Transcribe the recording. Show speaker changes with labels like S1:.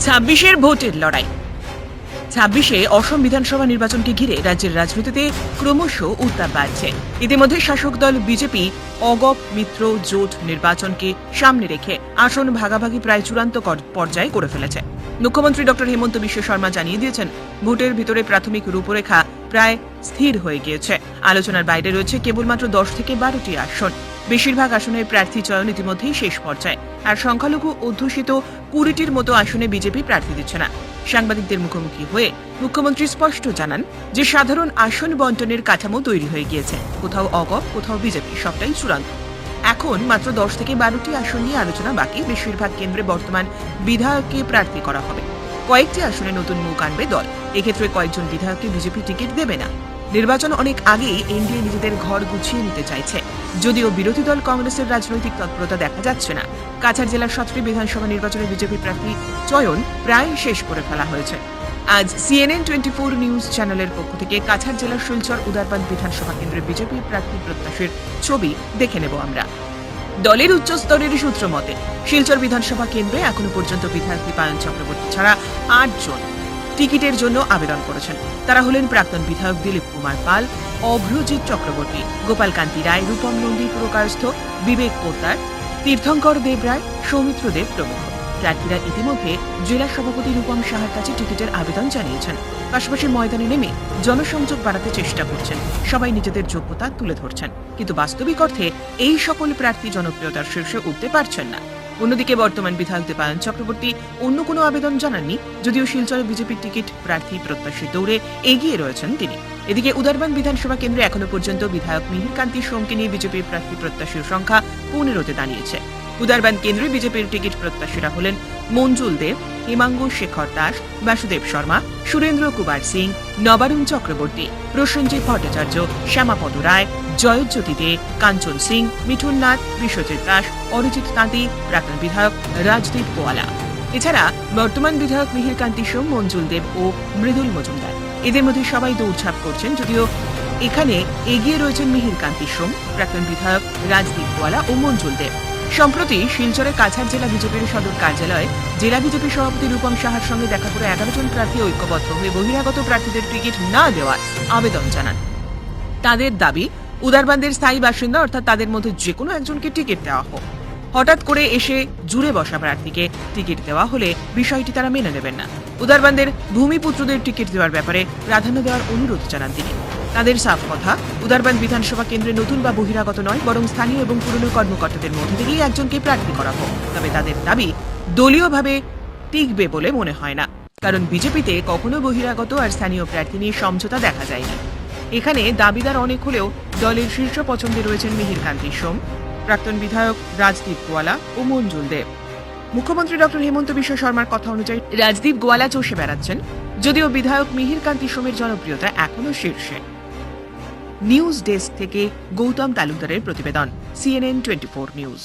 S1: ছাব্বিশের ভোটের লড়াই। ছাব্বিশে অসম বিধানসভা নির্বাচনকে ঘিরে রাজ্যের রাজনীতিতে ক্রমশ উত্তাপ বাড়ছে। ইতিমধ্যে শাসক দল বিজেপি, অগপ, মিত্র, জোট নির্বাচনকে সামনে রেখে আসন ভাগাভাগি প্রায় চূড়ান্ত পর্যায়ে করে ফেলেছে। মুখ্যমন্ত্রী ডক্টর হেমন্ত বিশ্ব শর্মা জানিয়ে দিয়েছেন, ভোটের ভিতরে প্রাথমিক রূপরেখা প্রায় স্থির হয়ে গিয়েছে। আলোচনার বাইরে রয়েছে কেবলমাত্র দশ থেকে বারোটি আসন। বেশিরভাগ আসনের প্রার্থী চয়ন ইতিমধ্যেই শেষ পর্যায়ে। আর সংখ্যালঘু অধ্যুষিত কুড়িটির মতো আসনে বিজেপি প্রার্থী দিচ্ছে না। সাংবাদিকদের মুখোমুখি হয়ে মুখ্যমন্ত্রী স্পষ্ট জানান যে সাধারণ আসন বন্টনের কাঠামো তৈরি হয়ে গিয়েছে। কোথাও অগপ, কোথাও বিজেপি, সবটাই চূড়ান্ত। এখন মাত্র দশ থেকে বারোটি আসন নিয়ে আলোচনা বাকি। বেশিরভাগ কেন্দ্রে বর্তমান বিধায়ককে প্রার্থী করা হবে। কয়েকটি আসনে নতুন মুখ আনবে দল। এক্ষেত্রে কয়েকজন বিধায়ককে বিজেপি টিকিট দেবে না। নির্বাচন অনেক আগেই এনডিএ নিজেদের ঘর গুছিয়ে নিতে চাইছে। যদিও বিরোধী দল কংগ্রেসের রাজনৈতিক তৎপরতা দেখা যাচ্ছে না। কাছাড় জেলার সতেরো বিধানসভা নির্বাচনে বিজেপি প্রার্থী চয়ন প্রায় শেষ করে ফেলা হয়েছে। আজ সিএনএন টোয়েন্টি ফোর নিউজ চ্যানেলের পক্ষ থেকে কাছাড় জেলার শিলচর উদারবাদ বিধানসভা কেন্দ্রে বিজেপি প্রার্থী প্রত্যাশীর ছবি দেখে নেব আমরা। দলের উচ্চস্তরের সূত্র মতে, শিলচর বিধানসভা কেন্দ্রে এখনও পর্যন্ত বিধায়ক দীপায়ন চক্রবর্তী ছাড়া আটজন টিকিটের জন্য আবেদন করেছেন। তারা হলেন প্রাক্তন বিধায়ক দিলীপ কুমার পাল, অভ্রজিৎ চক্রবর্তী, গোপালকান্তি রায়, রূপম নন্দী পুরকারস্থ বিবেক পোদ্দার তীর্থঙ্কর দেব রায়, সৌমিত্র দেব প্রমুখ। প্রার্থীরা ইতিমধ্যে জেলা সভাপতি রূপম সাহার কাছে টিকিটের আবেদন জানিয়েছেন। পাশাপাশি ময়দানে নেমে জনসংযোগ বাড়াতে চেষ্টা করছেন। সবাই নিজেদের যোগ্যতা তুলে ধরছেন। কিন্তু বাস্তবিক অর্থে এই সকল প্রার্থী জনপ্রিয়তার শীর্ষে উঠতে পারছেন না। অন্যদিকে বর্তমান বিধায়ক দেবায়ন চক্রবর্তী অন্য কোনো আবেদন জানাননি, যদিও শিলচরে বিজেপির টিকিট প্রার্থী প্রত্যাশী দৌড়ে এগিয়ে রয়েছেন তিনি। এদিকে উদারবান বিধানসভা কেন্দ্রে এখনও পর্যন্ত বিধায়ক মিহির কান্তি সোমকে নিয়ে বিজেপির প্রার্থী প্রত্যাশীর সংখ্যা পনেরোতে দাঁড়িয়েছে। উদারবান কেন্দ্রে বিজেপির টিকিট প্রত্যাশীরা হলেন মঞ্জুল দেব হিমাঙ্গু শেখর দাস, বাসুদেব শর্মা, সুরেন্দ্র কুমার সিং, নবারুণ চক্রবর্তী, প্রসেনজিৎ ভট্টাচার্য, শ্যামাপদ রায়, জয়জ্যোতি দে, কাঞ্চন সিং, মিঠুন নাথ, বিশ্বজিৎ দাস, অরিজিৎ তাঁতি প্রাক্তন বিধায়ক রাজদীপ গোয়ালা এছাড়া বর্তমান বিধায়ক মিহির কান্তি সোম, মঞ্জুল দেব ও মৃদুল মজুমদার। এদের মধ্যে সবাই দৌড়ঝাঁপ করছেন যদিও এখানে এগিয়ে রয়েছেন মিহির কান্তি সোম, প্রাক্তন বিধায়ক রাজদীপ গোয়ালা ও মঞ্জুল দেব। সম্প্রতি শিলচরের কাছাড় জেলা বিজেপির সদর কার্যালয়ে জেলা বিজেপি সভাপতি রূপম সাহার সঙ্গে দেখা করে এগারো জন প্রার্থী ঐক্যবদ্ধ হয়ে বহিরাগত প্রার্থীদের টিকিট না দেওয়ার আবেদন জানান। তাদের দাবি, উদারবান্দের স্থায়ী বাসিন্দা অর্থাৎ তাদের মধ্যে যে কোনো একজনকে টিকিট দেওয়া হোক। হঠাৎ করে এসে জুড়ে বসা প্রার্থীকে টিকিট দেওয়া হলে বিষয়টি তারা মেনে নেবেন না। উদারবান্দের ভূমিপুত্রদের টিকিট দেওয়ার ব্যাপারে প্রাধান্য দেওয়ার অনুরোধ জানান তিনি। তাদের সাফ কথা। উদারবান বিধানসভা কেন্দ্রে নতুন বা বহিরাগত নয়, বরং স্থানীয় এবং পুরনো কর্মকর্তাদের মধ্যে থেকেই একজনকে প্রার্থী করা হোক। তবে তাদের দাবি দলীয়ভাবে টিকবে বলে মনে হয় না। কারণ বিজেপিতে কখনো বহিরাগত আর স্থানীয় প্রার্থী নিয়ে সমঝোতা দেখা যায়নি। এখানে দাবিদার অনেক হলেও দলের শীর্ষ পছন্দে রয়েছেন মিহির কান্তি সোম, প্রাক্তন বিধায়ক রাজদীপ গোয়ালা ও মঞ্জুল দেব। মুখ্যমন্ত্রী ডক্টর হেমন্ত বিশ্ব শর্মার কথা অনুযায়ী রাজদীপ গোয়ালা চষে বেড়াচ্ছেন, যদিও বিধায়ক মিহির কান্তি সোমের জনপ্রিয়তা এখনও শীর্ষে। নিউজ ডেস্ক থেকে গৌতম তালুকদারের প্রতিবেদন সিএনএন টোয়েন্টি নিউজ